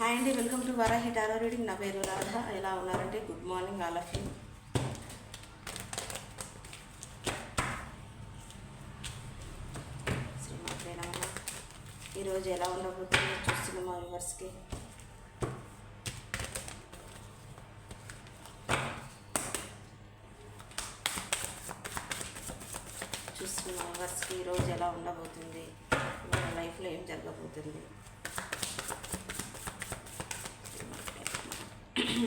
Hi అండి welcome to Varahi tarot reading. నా పేరు రాధ. ఎలా ఉన్నారంటే good morning all of you. ఈరోజు ఎలా ఉండబోతుందో చూస్తున్నాం మా వ్యూవర్స్కి చూస్తున్న వ్యూవర్స్కి ఈరోజు ఎలా ఉండబోతుంది? వాళ్ళ లైఫ్లో ఏం జరగబోతుంది? ద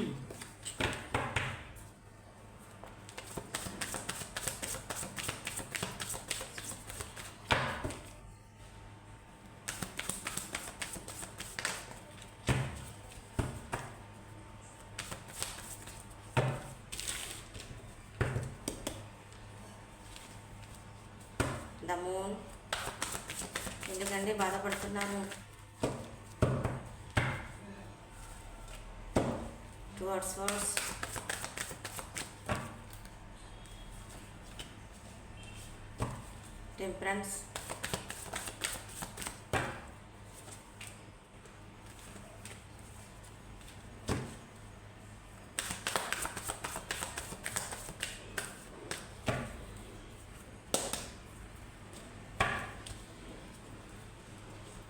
మూన్ ఎందుకంటే బాధపడుతున్నాను towards us. Temperance.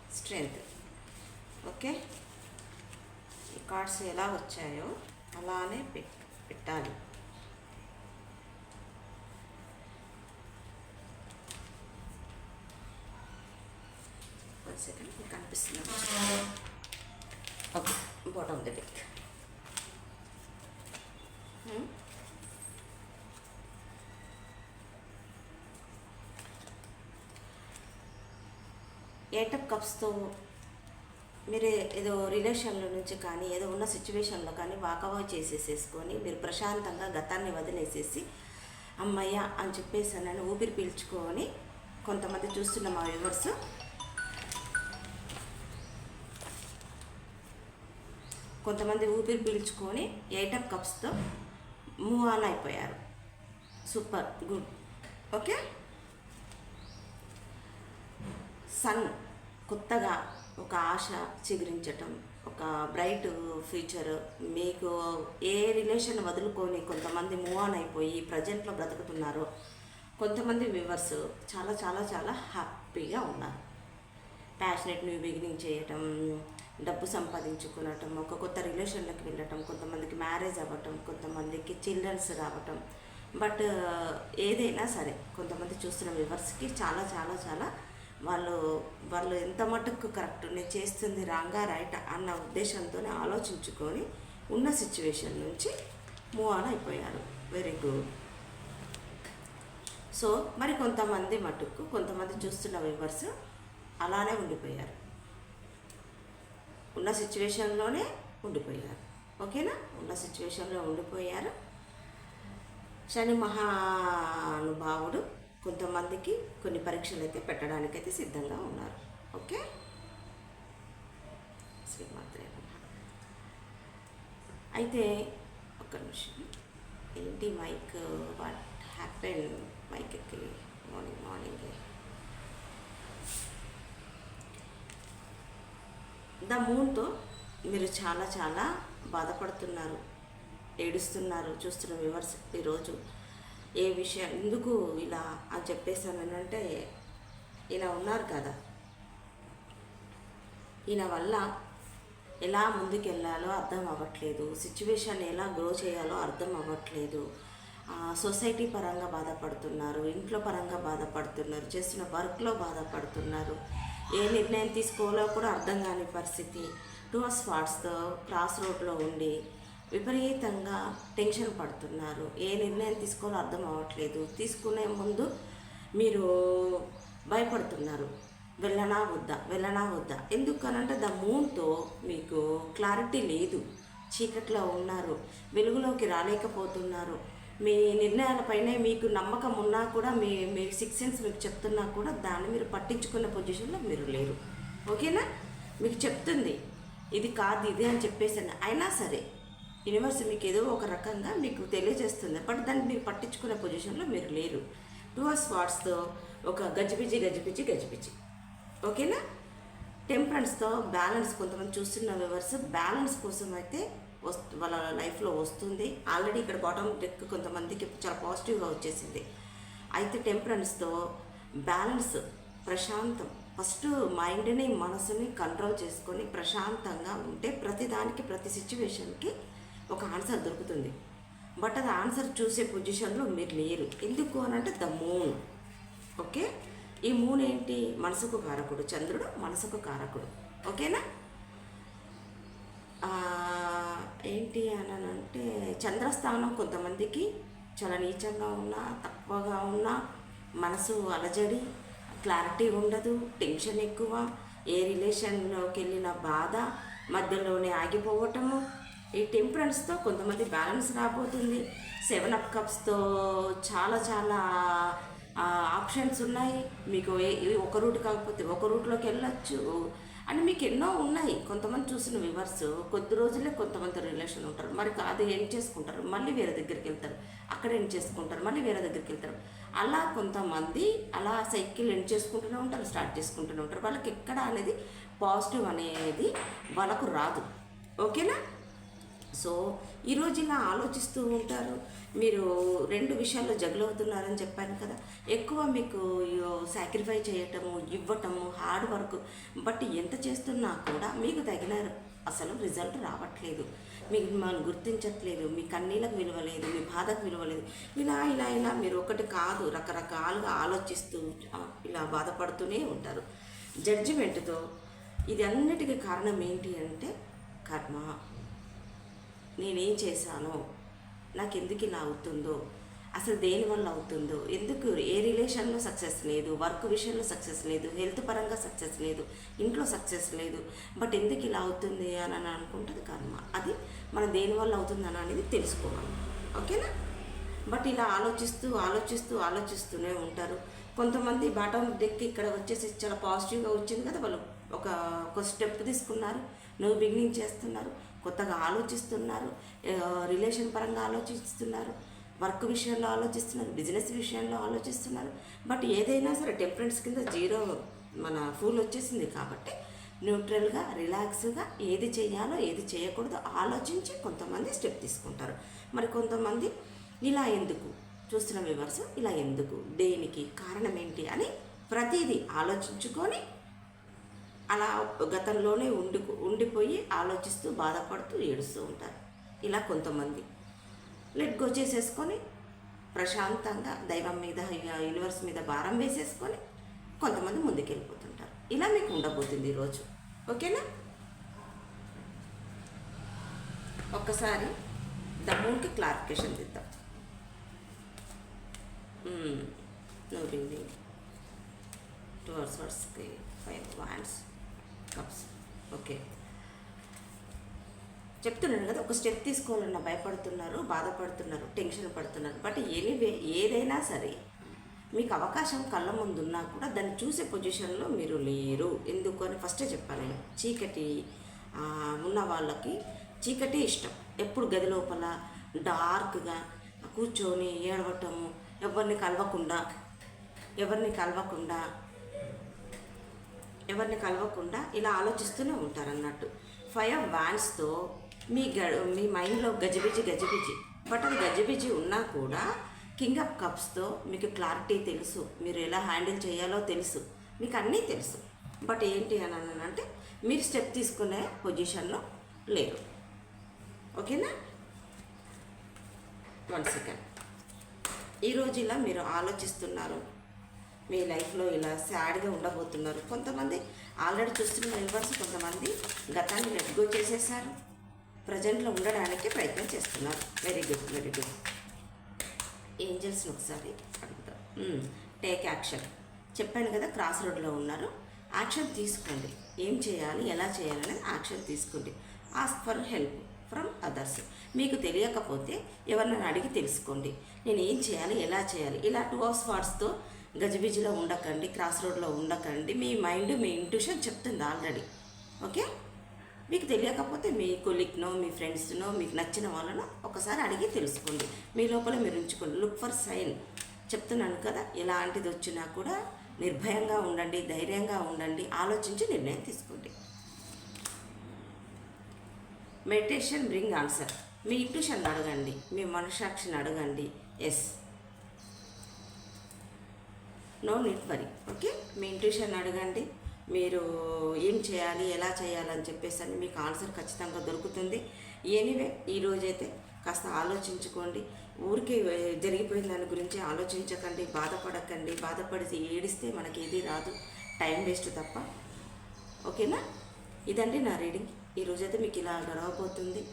strength okay cards ఎలా వచ్చాయో అలానే పెట్ పెట్టాలి. వన్ సెకండ్ మీకు కనిపిస్తుంది. Okay bottom the deck eight of కప్స్తో మీరు ఏదో రిలేషన్లో నుంచి కానీ ఏదో ఉన్న సిచ్యువేషన్లో కానీ వాకవా చేసేసేసుకొని మీరు ప్రశాంతంగా గతాన్ని వదిలేసేసి అమ్మయ్య అని చెప్పేసి నన్ను ఊపిరి పీల్చుకొని కొంతమంది చూస్తున్న మా వ్యూవర్స్. కొంతమంది ఊపిరి పీల్చుకొని ఎయిట్ ఆఫ్ కప్స్తో మూవ్ ఆన్ అయిపోయారు. Super good. ఓకే? సన్ కొత్తగా ఒక ఆశ చిగురించటం ఒక బ్రైట్ ఫ్యూచర్ మీకు ఏ రిలేషన్ వదులుకొని కొంతమంది మూవ్ ఆన్ అయిపోయి ప్రజెంట్లో బ్రతుకుతున్నారో కొంతమంది వ్యూవర్స్ చాలా చాలా చాలా హ్యాపీగా ఉన్నారు. ప్యాషనెట్ న్యూ బిగినింగ్ చేయటం డబ్బు సంపాదించుకునటం ఒక కొత్త రిలేషన్లోకి వెళ్ళటం కొంతమందికి మ్యారేజ్ అవ్వటం కొంతమందికి చిల్డ్రన్స్ రావటం. బట్ ఏదైనా సరే కొంతమంది చూస్తున్న వ్యూవర్స్కి చాలా చాలా చాలా వాళ్ళు వాళ్ళు ఎంత మటుకు కరెక్ట్ నేను చేస్తుంది రాంగా రైట్ అన్న ఉద్దేశంతో ఆలోచించుకొని ఉన్న సిచ్యువేషన్ నుంచి మూవ్ ఆన్ అయిపోయారు. వెరీ గుడ్ సో మరి కొంతమంది మటుకు కొంతమంది చూస్తున్న వ్యూవర్స్ అలానే ఉండిపోయారు. ఉన్న సిచ్యువేషన్లోనే ఉండిపోయారు. ఓకేనా ఉన్న సిచ్యువేషన్లో ఉండిపోయారు. శని మహానుభావుడు కొంతమందికి కొన్ని పరీక్షలు అయితే పెట్టడానికైతే సిద్ధంగా ఉన్నారు. ఓకే? శ్రీమాత్రే అయితే ఒక్క నిమిషం. ఏంటి మైక్? వాట్ హ్యాపెన్ మైక్కి మార్నింగ్ మార్నింగ్ ద మూన్తో మీరు చాలా చాలా బాధపడుతున్నారు. ఏడుస్తున్నారు. చూస్తున్న వివర్స్ ఈరోజు ఏ విషయం ఎందుకు ఇలా అని చెప్పేసానంటే ఇలా ఉన్నారు కదా. ఈయన వల్ల ఎలా ముందుకెళ్ళాలో అర్థం అవ్వట్లేదు. సిచ్యువేషన్ ఎలా గ్రో చేయాలో అర్థం అవ్వట్లేదు. సొసైటీ పరంగా బాధపడుతున్నారు ఇంట్లో పరంగా బాధపడుతున్నారు చేస్తున్న వర్క్లో బాధపడుతున్నారు. ఏ నిర్ణయం తీసుకోవాలో కూడా అర్థం కాని పరిస్థితి. టూ స్పాట్స్తో క్రాస్ రోడ్లో ఉండి విపరీతంగా టెన్షన్ పడుతున్నారు. ఏ నిర్ణయం తీసుకోవాలో అర్థం అవ్వట్లేదు. తీసుకునే ముందు మీరు భయపడుతున్నారు. వెళ్ళనా వద్దా? వెళ్ళనా వద్దా? ఎందుకనంటే ద మూన్తో మీకు క్లారిటీ లేదు. చీకట్లో ఉన్నారు. వెలుగులోకి రాలేకపోతున్నారు. మీ నిర్ణయాలపైనే మీకు నమ్మకం ఉన్నా కూడా మీ మీ సిక్స్ సెన్స్ మీకు చెప్తున్నా కూడా దాన్ని మీరు పట్టించుకున్న పొజిషన్లో మీరు లేరు. ఓకేనా? మీకు చెప్తుంది. ఇది కాదు ఇది అని చెప్పేసాను. అయినా సరే యూనివర్స్ మీకు ఏదో ఒక రకంగా మీకు తెలియజేస్తుంది. బట్ దాన్ని మీరు పట్టించుకునే పొజిషన్లో మీరు లేరు. టూ స్పాట్స్తో ఒక గజిబిజి గజిబిజి గజిబిజి. ఓకేనా? టెంపరెన్స్తో బ్యాలెన్స్ కొంతమంది చూస్తున్న వ్యూవర్స్ బ్యాలెన్స్ కోసం అయితే వస్తు వాళ్ళ లైఫ్లో వస్తుంది. ఆల్రెడీ ఇక్కడ బాటమ్ డెక్ కొంతమందికి చాలా పాజిటివ్గా వచ్చేసింది. అయితే టెంపరెన్స్తో బ్యాలెన్స్ ప్రశాంతం. ఫస్ట్ మైండ్ని మనసుని కంట్రోల్ చేసుకొని ప్రశాంతంగా ఉంటే ప్రతిదానికి ప్రతి సిచ్యువేషన్కి ఒక ఆన్సర్ దొరుకుతుంది. బట్ అది ఆన్సర్ చూసే పొజిషన్లో మీరు లేరు. ఎందుకు అని అంటే ద మూన్. ఓకే? ఈ మూన్ ఏంటి? మనసుకు కారకుడు. చంద్రుడు మనసుకు కారకుడు. ఓకేనా? ఏంటి అని అంటే చంద్రస్థానం కొంతమందికి చాలా నీచంగా ఉన్నా తక్కువగా ఉన్నా మనసు అలజడి క్లారిటీ ఉండదు టెన్షన్ ఎక్కువ ఏ రిలేషన్లోకి వెళ్ళిన బాధ మధ్యలోనే ఆగిపోవటము ఈ టెంపరెన్స్తో కొంతమంది బ్యాలెన్స్ రాబోతుంది. సెవెన్ అప్ కప్స్తో చాలా చాలా ఆప్షన్స్ ఉన్నాయి. మీకు ఏ- ఒక రూట్ కాకపోతే ఒక రూట్లోకి వెళ్ళొచ్చు. అని మీకు ఎన్నో ఉన్నాయి. కొంతమంది చూసిన వివర్స్ కొద్ది రోజులే కొంతమంది రిలేషన్ ఉంటారు. మరి అది ఏం చేసుకుంటారు? మళ్ళీ వేరే దగ్గరికి వెళ్తారు. అక్కడ ఏం చేసుకుంటారు? మళ్ళీ వేరే దగ్గరికి వెళ్తారు. అలా కొంతమంది అలా సైకిల్ ఎండ్ చేసుకుంటూనే ఉంటారు స్టార్ట్ చేసుకుంటూనే ఉంటారు. వాళ్ళకి ఎక్కడ అనేది పాజిటివ్ అనేది వాళ్ళకు రాదు. ఓకేనా? సో ఈరోజు ఇలా ఆలోచిస్తూ ఉంటారు. మీరు రెండు విషయాల్లో జగలవుతున్నారని చెప్పాను కదా. ఎక్కువ మీకు సాక్రిఫై చేయటము ఇవ్వటము హార్డ్ వర్క్ బట్ ఎంత చేస్తున్నా కూడా మీకు తగిన అసలు రిజల్ట్ రావట్లేదు. మీకు మిమ్మల్ని గుర్తించట్లేదు. మీ కన్నీళ్ళకు విలువలేదు మీ బాధకు విలువలేదు. ఇలా ఇలా ఇలా మీరు ఒకటి కాదు రకరకాలుగా ఆలోచిస్తూ ఇలా బాధపడుతూనే ఉంటారు. జడ్జిమెంట్తో ఇది అన్నిటికీ కారణం ఏంటి అంటే కర్మ. నేనేం చేశానో నాకు ఎందుకు ఇలా అవుతుందో అసలు దేనివల్ల అవుతుందో ఎందుకు ఏ రిలేషన్లో సక్సెస్ లేదు వర్క్ విషయంలో సక్సెస్ లేదు హెల్త్ పరంగా సక్సెస్ లేదు ఇంట్లో సక్సెస్ లేదు బట్ ఎందుకు ఇలా అవుతుంది అని అని అనుకుంటుంది కర్మ. అది మనం దేనివల్ల అవుతుందని అనేది తెలుసుకోవాలి. ఓకేనా? బట్ ఇలా ఆలోచిస్తూ ఆలోచిస్తూ ఆలోచిస్తూనే ఉంటారు. కొంతమంది బాటం డెక్ ఇక్కడ వచ్చేసి చాలా పాజిటివ్గా వచ్చింది కదా వాళ్ళు. ఒక ఒక స్టెప్ తీసుకున్నారు. నువ్వు బిగినింగ్ చేస్తున్నారు. కొత్తగా ఆలోచిస్తున్నారు రిలేషన్ పరంగా ఆలోచిస్తున్నారు వర్క్ విషయంలో ఆలోచిస్తున్నారు బిజినెస్ విషయంలో ఆలోచిస్తున్నారు. బట్ ఏదైనా సరే డిఫరెన్స్ కింద జీరో మన ఫూల్ వచ్చేసింది కాబట్టి న్యూట్రల్గా రిలాక్స్గా ఏది చేయాలో ఏది చేయకూడదో ఆలోచించి కొంతమంది స్టెప్ తీసుకుంటారు. మరి కొంతమంది ఇలా ఎందుకు? చూస్తున్న వివర్స్ ఇలా ఎందుకు? దేనికి? కారణం ఏంటి? అని ప్రతిదీ ఆలోచించుకొని అలా గతంలోనే ఉండి ఉండిపోయి ఆలోచిస్తూ బాధపడుతూ ఏడుస్తూ ఉంటారు. ఇలా కొంతమంది. లెట్ గో చేసేసుకొని ప్రశాంతంగా దైవం మీద యూనివర్స్ మీద భారం వేసేసుకొని కొంతమంది ముందుకెళ్ళిపోతుంటారు. ఇలా మీకు ఉండబోతుంది ఈరోజు ఓకేనా? ఒక్కసారి దమ్ముకి క్లారిఫికేషన్ ఇద్దాం. నో రింగ్ టూ అవర్స్ వర్స్కి ఫైవ్ వాన్స్ కప్స్ ఓకే చెప్తున్నాను కదా ఒక స్టెప్ తీసుకోవాలన్న భయపడుతున్నారు బాధపడుతున్నారు టెన్షన్ పడుతున్నారు. బట్ ఎనీవే ఏదైనా సరే మీకు అవకాశం కళ్ళ ముందు ఉన్నా కూడా దాన్ని చూసే పొజిషన్లో మీరు లేరు. ఎందుకు అని ఫస్టే చెప్పాను నేను చీకటి ఉన్న వాళ్ళకి చీకటి ఇష్టం. ఎప్పుడు గది లోపల డార్క్గా కూర్చొని ఏడవటము ఎవరిని కలవకుండా ఎవరిని కలవకుండా ఎవరిని కలవకుండా ఇలా ఆలోచిస్తూనే ఉంటారు అన్నట్టు ఫైవ్ ఆఫ్ వ్యాన్స్తో మీ గ మీ మైండ్లో గజిబిజి గజిబిజి. బట్ అది గజిబిజి ఉన్నా కూడా కింగ్ ఆఫ్ కప్స్తో మీకు క్లారిటీ తెలుసు. మీరు ఎలా హ్యాండిల్ చేయాలో తెలుసు. మీకు అన్నీ తెలుసు. బట్ ఏంటి అని అంటే మీరు స్టెప్ తీసుకునే పొజిషన్లో లేరు. ఓకేనా? One second. ఈరోజు ఇలా మీరు ఆలోచిస్తున్నారు. మీ లైఫ్లో ఇలా సాడ్గా ఉండబోతున్నారు. కొంతమంది ఆల్రెడీ చూస్తున్న మెంబర్స్ కొంతమంది గతాన్ని లెట్గో చేసేసారు ప్రజెంట్లో ఉండడానికి ప్రయత్నం చేస్తున్నారు. Very good very good. ఏంజల్స్ని ఒకసారి అడుగుతాం. Take action. చెప్పాను కదా క్రాస్ రోడ్లో ఉన్నారు. యాక్షన్ తీసుకోండి. ఏం చేయాలి ఎలా చేయాలనేది యాక్షన్ తీసుకోండి. Ask for help from others. మీకు తెలియకపోతే ఎవరినైనా అడిగి తెలుసుకోండి. నేను ఏం చేయాలి ఎలా చేయాలి? ఇలా టూ అవర్స్ వాట్స్తో గజిబిజిలో ఉండకండి క్రాస్ రోడ్లో ఉండకండి. మీ మైండ్ మీ ఇంట్యూషన్ చెప్తుంది ఆల్రెడీ. ఓకే? మీకు తెలియకపోతే మీ కొలిక్నో మీ ఫ్రెండ్స్నో మీకు నచ్చిన వాళ్ళనో ఒకసారి అడిగి తెలుసుకోండి. మీ లోపల మీరు ఉంచుకోండి. లుక్ ఫర్ సైన్ చెప్తున్నాను కదా ఎలాంటిది వచ్చినా కూడా నిర్భయంగా ఉండండి ధైర్యంగా ఉండండి ఆలోచించి నిర్ణయం తీసుకోండి. మెడిటేషన్ బ్రింగ్ ఆన్సర్ మీ ఇంట్యూషన్ అడగండి మీ మనసాక్షిని అడగండి. Yes no need worry okay మీ ఇంట్యూషన్ అడగండి. మీరు ఏం చేయాలి ఎలా చేయాలని చెప్పేసి అని మీకు ఆన్సర్ ఖచ్చితంగా దొరుకుతుంది. ఎనీవే ఈరోజైతే కాస్త ఆలోచించుకోండి. ఊరికి జరిగిపోయిన దాని గురించి ఆలోచించకండి బాధపడకండి. బాధపడి ఏడిస్తే మనకి ఏది రాదు. టైం వేస్ట్ తప్ప. ఓకేనా ఇదండి నా రీడింగ్ ఈరోజైతే మీకు ఇలా గొడవపోతుంది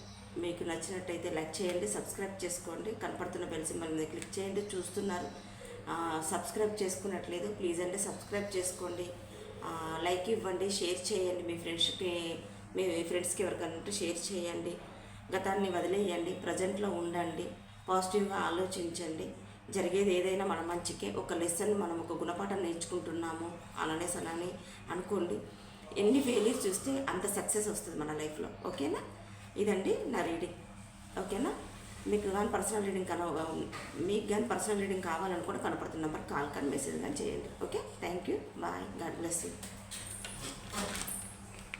మీకు నచ్చినట్టయితే లైక్ చేయండి సబ్స్క్రైబ్ చేసుకోండి. కనపడుతున్న బెల్ సింబల్ మీద క్లిక్ చేయండి. చూస్తున్నారు. సబ్స్క్రైబ్ చేసుకున్నట్లేదు. ప్లీజ్ అండి సబ్స్క్రైబ్ చేసుకోండి. లైక్ ఇవ్వండి షేర్ చేయండి. మీ ఫ్రెండ్స్కి మీ ఫ్రెండ్స్కి ఎవరికైనా ఉంటే షేర్ చేయండి. గతాన్ని వదిలేయండి. ప్రజెంట్లో ఉండండి. పాజిటివ్గా ఆలోచించండి. జరిగేది ఏదైనా మన మంచికే. ఒక లెసన్ మనం ఒక గుణపాఠం నేర్చుకుంటున్నాము అలానే అలానే అనుకోండి. ఎన్ని ఫెయిలియర్స్ చూస్తే అంత సక్సెస్ వస్తుంది మన లైఫ్లో. ఓకేనా? ఇదండి నా రీడింగ్. ఓకేనా? మీకు కానీ పర్సనల్ రీడింగ్ కన మీకు కానీ పర్సనల్ రీడింగ్ కావాలనుకుంటే కనపడుతున్న నెంబర్ కాల్ కానీ మెసేజ్ కానీ చేయండి. Okay thank you bye God bless you